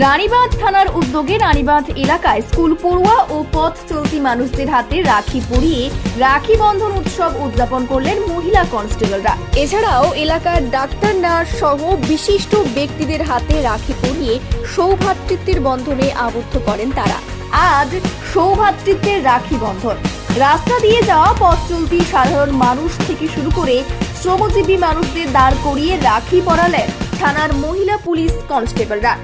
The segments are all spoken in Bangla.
রানীবাঁধ থানার উদ্যোগে রানীবাঁধ এলাকায় স্কুল পড়ুয়া ও পথ চলতি মানুষদের হাতে রাখি পরিয়ে রাখি বন্ধন উৎসব উদযাপন করলেন মহিলা কনস্টেবলরা। এছাড়াও এলাকার ডাক্তার নার্স সহ বিশিষ্ট ব্যক্তিদের হাতে রাখি পরিয়ে সৌভাতৃত্বের বন্ধনে আবদ্ধ করেন তারা। আজ সৌভাতৃত্বের রাখি বন্ধন। রাস্তা দিয়ে যাওয়া পথ চলতি সাধারণ মানুষ থেকে শুরু করে শ্রমজীবী মানুষদের দাঁড় করিয়ে রাখি পরালেন থানার মহিলা পুলিশ কনস্টেবলরা।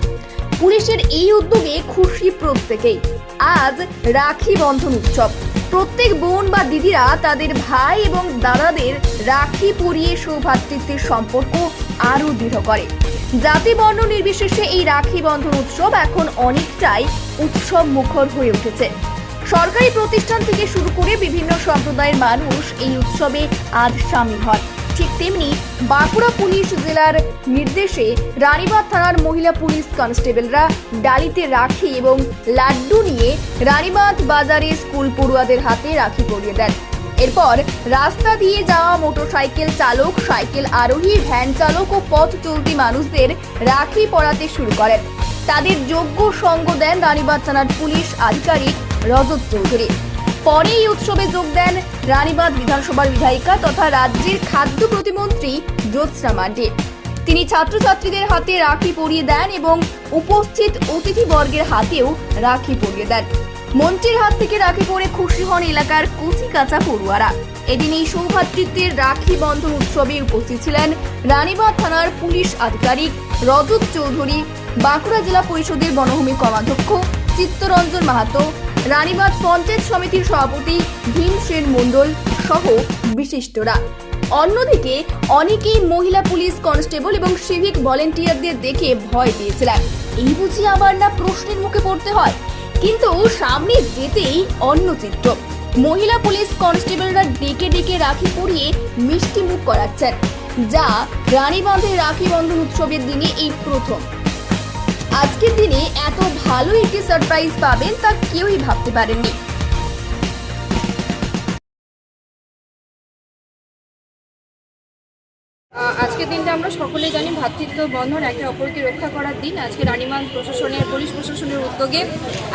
পুলিশের এই উদ্যোগে খুশি প্রত্যেকেই। আজ রাখি বন্ধন উৎসব। প্রত্যেক বোন বা দিদিরা তাদের ভাই এবং দাদাদের রাখি পরিয়ে সৌভাতৃত্বের সম্পর্ক আরও দৃঢ় করে। জাতি বর্ণ নির্বিশেষে এই রাখি বন্ধন উৎসব এখন অনেকটাই উৎসব মুখর হয়ে উঠেছে। সরকারি প্রতিষ্ঠান থেকে শুরু করে বিভিন্ন সম্প্রদায়ের মানুষ এই উৎসবে আজ সামিল হয় ঠিক তেমনি বাঁকুড়া পুলিশ জেলার নির্দেশে রানীবাগ থানার মহিলা পুলিশ কনস্টেবলরা ডালিতে রাখি এবং লাড্ডু নিয়ে রানীবাঁধ বাজারে স্কুল পড়ুয়াদের হাতে রাখি পরিয়ে দেন। এরপর রাস্তা দিয়ে যাওয়া মোটরসাইকেল চালক, সাইকেল আরোহী, ভ্যান চালক ও পথ চলতি মানুষদের রাখি পরাতে শুরু করেন। তাদের যোগ্য সঙ্গ দেন রানীবাগ থানার পুলিশ আধিকারিক রজত চৌধুরী। পরে এই উৎসবে যোগ দেন রানীবাগ বিধানসভার বিধায়িকা তথা রাজ্যের খাদ্য প্রতিমন্ত্রী জ্যোৎস্না মান্ডে। তিনি ছাত্রছাত্রীদের হাতে রাখি পরিয়ে দেন এবং উপস্থিত অতিথিবর্গের হাতেও রাখি পরিয়ে দেন। মন্ত্রীর হাত থেকে রাখি পরে খুশি হন এলাকার কচি কাঁচা পড়ুয়ারা। এদিন এই সৌভাতৃত্বের রাখি বন্ধন উৎসবে উপস্থিত ছিলেন রানীবাগ থানার পুলিশ আধিকারিক রজত চৌধুরী, বাঁকুড়া জেলা পরিষদের বনভূমি কর্মাধ্যক্ষ চিত্তরঞ্জন মাহাতো রানীবাগ পঞ্চায়েত সমিতির সভাপতি ভীম সেন মণ্ডল সহ বিশিষ্টরা। অন্যদিকে অনেকেই মহিলা পুলিশ কনস্টেবল এবং সিভিক ভলেন্টিয়ারদের দেখে ভয় পেয়েছিলেন। এই বুঝি আবার না প্রশ্নের মুখে পড়তে হয়? কিন্তু সামনে যেতেই অন্য চিত্র। মহিলা পুলিশ কনস্টেবলরা ডেকে ডেকে রাখি পরিয়ে মিষ্টি মুখ করাচ্ছেন, যা রানীবাঁধের রাখি বন্ধন উৎসবের দিনে এই প্রথম। আজকের দিনে এত ভালো একটি সারপ্রাইজ পাবেন তা কেউই ভাবতে পারেননি। আজকের দিনটা আমরা সকলেই জানি ভ্রাতৃত্ব বন্ধন, একে অপরকে রক্ষা করার দিন। আজকে রানীমান প্রশাসনের, পুলিশ প্রশাসনের উদ্যোগে,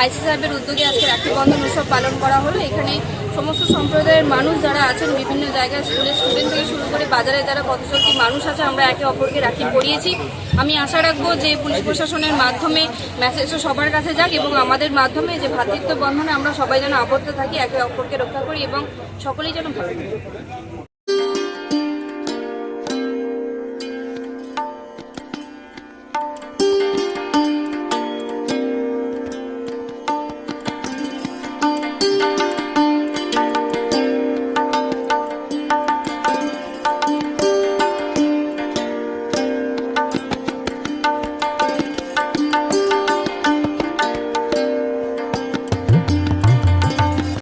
আইসি সাহেবের উদ্যোগে আজকে রাখি বন্ধন উৎসব পালন করা হলো। এখানে সমস্ত সম্প্রদায়ের মানুষ যারা আছেন, বিভিন্ন জায়গায় স্কুলের স্টুডেন্ট থেকে শুরু করে বাজারে যারা পথচলতি মানুষ আছে, আমরা একে অপরকে রাখি পড়িয়েছি আমি আশা রাখব যে পুলিশ প্রশাসনের মাধ্যমে মেসেজটা সবার কাছে যাক এবং আমাদের মাধ্যমে যে ভ্রাতৃত্ব বন্ধনে আমরা সবাই যেন আবদ্ধ থাকি, একে অপরকে রক্ষা করি এবং সকলেই যেন ভালো